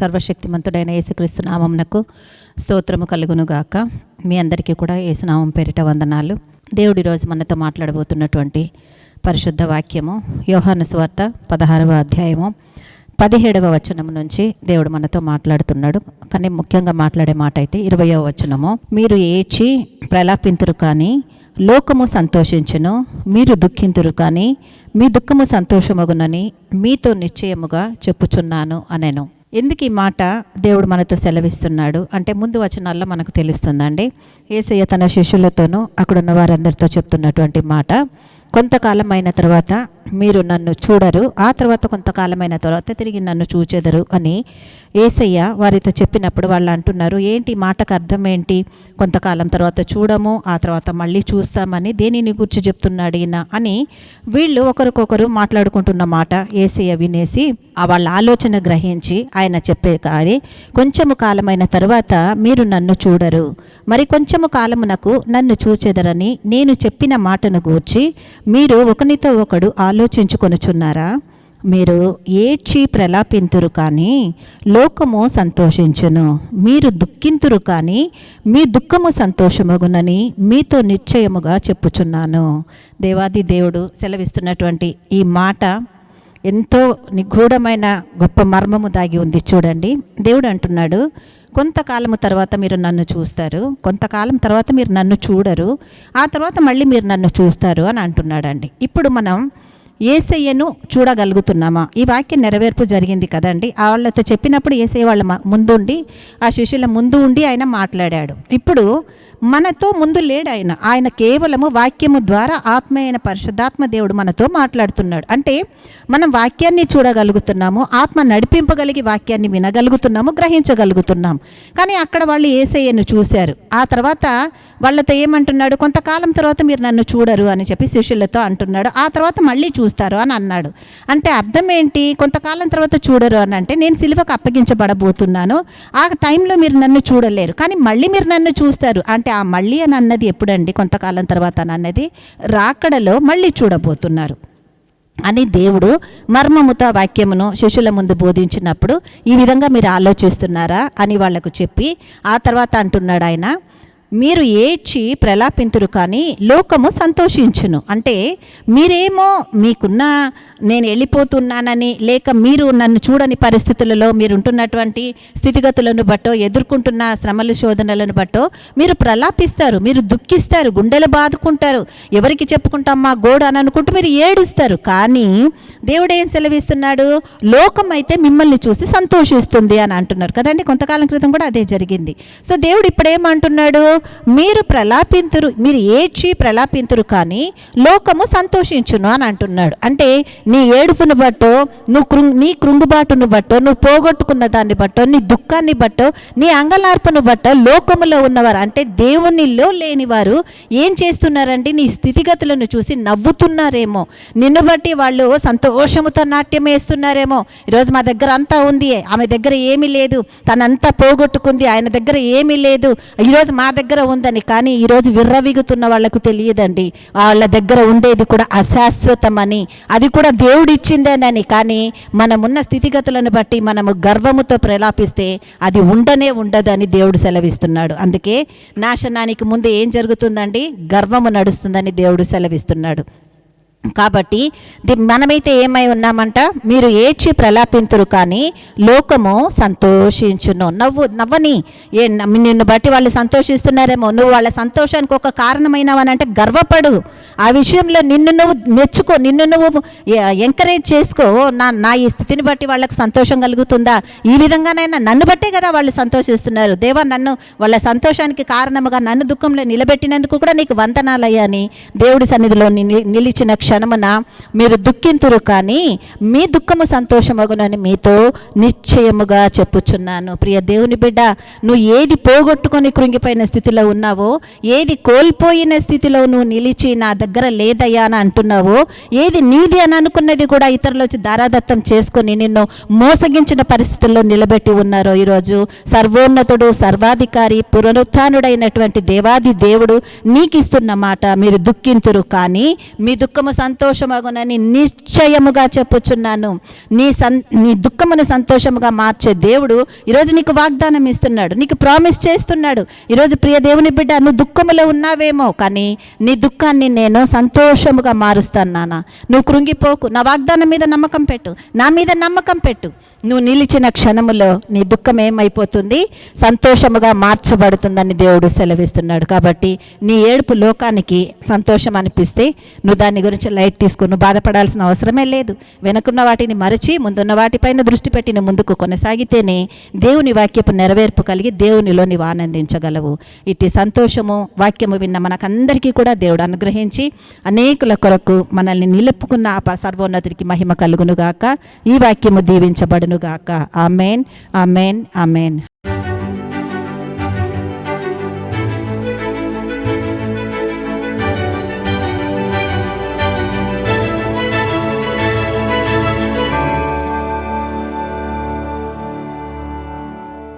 సర్వశక్తిమంతుడైన యేసుక్రీస్తు నామంనకు స్తోత్రము కలుగునుగాక. మీ అందరికీ కూడా యేసునామం పేరిట వందనాలు. దేవుడి రోజు మనతో మాట్లాడబోతున్నటువంటి పరిశుద్ధ వాక్యము యోహాను స్వార్త పదహారవ అధ్యాయము పదిహేడవ వచనం నుంచి దేవుడు మనతో మాట్లాడుతున్నాడు. కానీ ముఖ్యంగా మాట్లాడే మాట అయితే ఇరవయవ వచనము. మీరు ఏడ్చి ప్రలాపింతురు కానీ లోకము సంతోషించును మీరు దుఃఖింతురు కానీ మీ దుఃఖము సంతోషమగునని మీతో నిశ్చయముగా చెప్పుచున్నాను అనెను. ఎందుకు ఈ మాట దేవుడు మనతో సెలవిస్తున్నాడు? అంటే ముందు వచనాల్లో మనకు తెలుస్తుందండి. ఏసయ్య తన శిష్యులతోనూ అక్కడున్న వారందరితో చెప్తున్నటువంటి మాట. కొంతకాలం అయిన తర్వాత మీరు నన్ను చూడరు. ఆ తర్వాత కొంతకాలమైన తర్వాత తిరిగి నన్ను చూచెదరు అని ఏసయ్య వారితో చెప్పినప్పుడు వాళ్ళు అంటున్నారు ఏంటి మాటకు అర్థం ఏంటి? కొంతకాలం తర్వాత చూడము ఆ తర్వాత మళ్ళీ చూస్తామని దేనిని గురించి చెప్తున్నాడు ఈయన? అని వీళ్ళు ఒకరికొకరు మాట్లాడుకుంటున్న మాట ఏసయ్య వినేసి ఆ వాళ్ళ ఆలోచన గ్రహించి ఆయన చెప్పే కాదు కొంచెము కాలమైన తర్వాత మీరు నన్ను చూడరు. మరి కొంచెము కాలమునకు నన్ను చూచెదరని నేను చెప్పిన మాటను గూర్చి మీరు ఒకనితో ఒకడు ఆలోచించుకొనుచున్నారా? మీరు ఏడ్చి ప్రలాపింతురు కానీ లోకము సంతోషించును. మీరు దుఃఖింతురు కానీ మీ దుఃఖము సంతోషమగునని మీతో నిశ్చయముగా చెప్పుచున్నాను. దేవాది దేవుడు సెలవిస్తున్నటువంటి ఈ మాట ఎంతో నిగూఢమైన గొప్ప మర్మము దాగి ఉంది చూడండి. దేవుడు అంటున్నాడు కొంతకాలము తర్వాత మీరు నన్ను చూస్తారు. కొంతకాలం తర్వాత మీరు నన్ను చూడరు. ఆ తర్వాత మళ్ళీ మీరు నన్ను చూస్తారు అని అంటున్నాడండి. ఇప్పుడు మనం ఏసయ్యను చూడగలుగుతున్నామా? ఈ వాక్యం నెరవేర్పు జరిగింది కదండి. వాళ్ళతో చెప్పినప్పుడు ఏసయ్య వాళ్ళ ముందుండి ఆ శిష్యుల ముందు ఉండి ఆయన మాట్లాడాడు. ఇప్పుడు మనతో ముందు లేడు ఆయన. ఆయన కేవలము వాక్యము ద్వారా ఆత్మ అయిన పరిశుద్ధాత్మ దేవుడు మనతో మాట్లాడుతున్నాడు. అంటే మనం వాక్యాన్ని చూడగలుగుతున్నాము ఆత్మ నడిపింపగలిగి వాక్యాన్ని వినగలుగుతున్నాము గ్రహించగలుగుతున్నాము. కానీ అక్కడ వాళ్ళు ఏసయ్యను చూశారు. ఆ తర్వాత వాళ్ళతో ఏమంటున్నాడు? కొంతకాలం తర్వాత మీరు నన్ను చూడరు అని చెప్పి శిష్యులతో అంటున్నాడు. ఆ తర్వాత మళ్ళీ చూస్తారు అని అన్నాడు. అంటే అర్థం ఏంటి కొంతకాలం తర్వాత చూడరు అని అంటే నేను సిలువకు అప్పగించబడబోతున్నాను. ఆ టైంలో మీరు నన్ను చూడలేరు. కానీ మళ్ళీ మీరు నన్ను చూస్తారు. అంటే ఆ మళ్ళీ అని అన్నది ఎప్పుడండి? కొంతకాలం తర్వాత అని అన్నది రాకడలో మళ్ళీ చూడబోతున్నారు. అని దేవుడు మర్మముతో వాక్యమును శిష్యుల ముందు బోధించినప్పుడు ఈ విధంగా మీరు ఆలోచిస్తున్నారా అని వాళ్ళకు చెప్పి ఆ తర్వాత అంటున్నాడు ఆయన. మీరు ఏడ్చి ప్రలాపింతురు కానీ లోకము సంతోషించును. అంటే మీరేమో మీకున్న నేను వెళ్ళిపోతున్నానని లేక మీరు నన్ను చూడని పరిస్థితులలో మీరు ఉంటున్నటువంటి స్థితిగతులను బట్టో ఎదుర్కొంటున్న శ్రమలు శోధనలను బట్టో మీరు ప్రలాపిస్తారు మీరు దుఃఖిస్తారు గుండెలు బాదుకుంటారు. ఎవరికి చెప్పుకుంటాం మా గోడు అని అనుకుంటూ మీరు ఏడుస్తారు. కానీ దేవుడు ఏం సెలవిస్తున్నాడు? లోకం అయితే మిమ్మల్ని చూసి సంతోషిస్తుంది అని అంటున్నారు. కదండి? కొంతకాలం క్రితం కూడా అదే జరిగింది. సో దేవుడు ఇప్పుడు ఏమంటున్నాడు మీరు ప్రలాపింతురు మీరు ఏడ్చి ప్రలాపింతురు కానీ లోకము సంతోషించును అని అంటున్నాడు. అంటే నీ ఏడుపును బట్టో నువ్వు కృంగ్ నీ కృంగుబాటును బట్టో నువ్వు పోగొట్టుకున్న దాన్ని బట్టో నీ దుఃఖాన్ని బట్టో నీ అంగలార్పును బట్టో లోకములో ఉన్నవారు అంటే దేవునిలో లేనివారు ఏం చేస్తున్నారండి? నీ స్థితిగతులను చూసి నవ్వుతున్నారేమో. నిన్ను బట్టి వాళ్ళు సంతోషముతో నాట్యం వేస్తున్నారేమో. ఈరోజు మా దగ్గర అంతా ఉంది. ఆమె దగ్గర ఏమీ లేదు. తనంతా పోగొట్టుకుంది. ఆయన దగ్గర ఏమీ లేదు. ఈరోజు మా దగ్గర దగ్గర ఉందని కానీ ఈరోజు విర్రవిగుతున్న వాళ్ళకు తెలియదండి. వాళ్ళ దగ్గర ఉండేది కూడా అశాశ్వతమని. అది కూడా దేవుడు ఇచ్చిందేనని కానీ మనమున్న స్థితిగతులను బట్టి మనము గర్వముతో ప్రలాపిస్తే అది ఉండనే ఉండదని దేవుడు సెలవిస్తున్నాడు. అందుకే నాశనానికి ముందు ఏం జరుగుతుందండి? గర్వము నడుస్తుందని దేవుడు సెలవిస్తున్నాడు. కాబట్టి ది- మనమైతే ఏమై ఉన్నామంట? మీరు ఏడ్చి ప్రలాపింతురు కానీ లోకము సంతోషించును. నవ్వు నవ్వని. ఏ నిన్ను బట్టి వాళ్ళు సంతోషిస్తున్నారేమో. నువ్వు వాళ్ళ సంతోషానికి ఒక కారణమైనవనంటే గర్వపడు. ఆ విషయంలో నిన్ను నువ్వు మెచ్చుకో నిన్ను నువ్వు ఎంకరేజ్ చేసుకో. నా నా ఈ స్థితిని బట్టి వాళ్ళకి సంతోషం కలుగుతుందా? ఈ విధంగానైనా నన్ను బట్టే కదా వాళ్ళు సంతోషిస్తున్నారు. దేవా నన్ను వాళ్ళ సంతోషానికి కారణముగా నన్ను దుఃఖంలో నిలబెట్టినందుకు కూడా నీకు వందనాలయ్యా అని దేవుడి సన్నిధిలో ని- నిలిచిన క్షణమున మీరు దుఃఖింతురు కానీ మీ దుఃఖము సంతోషమగునని మీతో నిశ్చయముగా చెప్పుచున్నాను. ప్రియ దేవుని బిడ్డ నువ్వు ఏది పోగొట్టుకొని కృంగిపోయిన స్థితిలో ఉన్నావో ఏది కోల్పోయిన స్థితిలో నువ్వు నిలిచి నా దగ్గర లేదయ్యా అని అంటున్నావో ఏది నీది అని అనుకున్నది కూడా ఇతరులు వచ్చి దారాదత్తం చేసుకొని నిన్ను మోసగించిన పరిస్థితుల్లో నిలబెట్టి ఉన్నారో ఈరోజు. సర్వోన్నతుడు సర్వాధికారి పునరుత్డైనటువంటి దేవాది దేవుడు నీకు ఇస్తున్న మాట మీరు దుఃఖింతురు కానీ మీ దుఃఖము సంతోషమగునని నిశ్చయముగా చెప్పుచున్నాను. నీ సన్ నీ దుఃఖమును సంతోషముగా మార్చే దేవుడు ఈరోజు నీకు వాగ్దానం ఇస్తున్నాడు. నీకు ప్రామిస్ చేస్తున్నాడు. ఈరోజు ప్రియ దేవుని బిడ్డ నువ్వు దుఃఖములో ఉన్నావేమో కానీ నీ దుఃఖాన్ని నేను సంతోషముగా మారుస్తాను నాన్న. నువ్వు కృంగిపోకు. నా వాగ్దానం మీద నమ్మకం పెట్టు. నా మీద నమ్మకం పెట్టు. నువ్వు నిలిచిన క్షణములో నీ దుఃఖం ఏమైపోతుంది? సంతోషముగా మార్చబడుతుందని దేవుడు సెలవిస్తున్నాడు. కాబట్టి నీ ఏడుపు లోకానికి సంతోషం అనిపిస్తే నువ్వు దాని గురించి లైట్ తీసుకుని నువ్వు బాధపడాల్సిన అవసరమే లేదు. వెనుకున్న వాటిని మరచి ముందున్న వాటిపైన దృష్టి పెట్టిన ముందుకు కొనసాగితేనే దేవుని వాక్యపు నెరవేర్పు కలిగి దేవునిలో నీవు ఆనందించగలవు. ఇట్టి సంతోషము వాక్యము విన్న మనకందరికీ కూడా దేవుడు అనుగ్రహించి అనేకుల కొరకు మనల్ని నిలుపుకున్న ఆ సర్వోన్నతుడికి మహిమ కలుగునుగాక. ఈ వాక్యము దీవించబడునుగాక ఆమెన్ ఆమెన్ ఆమెన్.